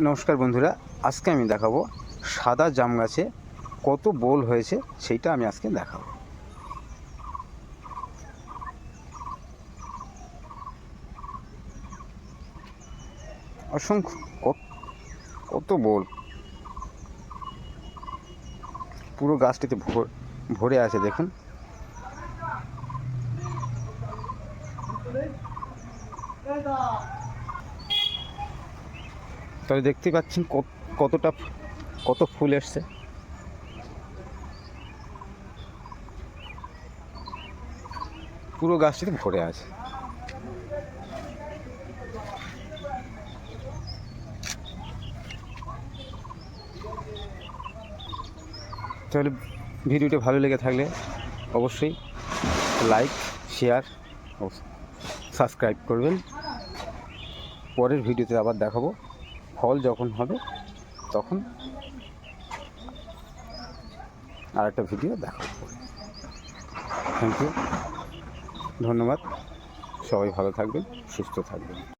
নমস্কার বন্ধুরা, আজকে আমি দেখাবো সাদা জাম গাছে কত বোল হয়েছে, সেইটা আমি আজকে দেখাবো। অসংখ্য, কত- বোল। পুরো গাছটিতে ভর- আছে, দেখুন। তবে দেখতে পাচ্ছেন কত- কতটা কত ফুল এসছে। পুরো গাছটিতে ভরে আছে। তাহলে ভিডিওটি ভালো লেগে থাকলে অবশ্যই লাইক, শেয়ার সাবস্ক্রাইব করবেন। পরের ভিডিওতে আবার দেখাবো। ফল যখন হবে, তখন আর একটা ভিডিও দেখা থ্যাংক ইউ ধন্যবাদ। সবাই ভালো থাকবেন, সুস্থ থাকবেন।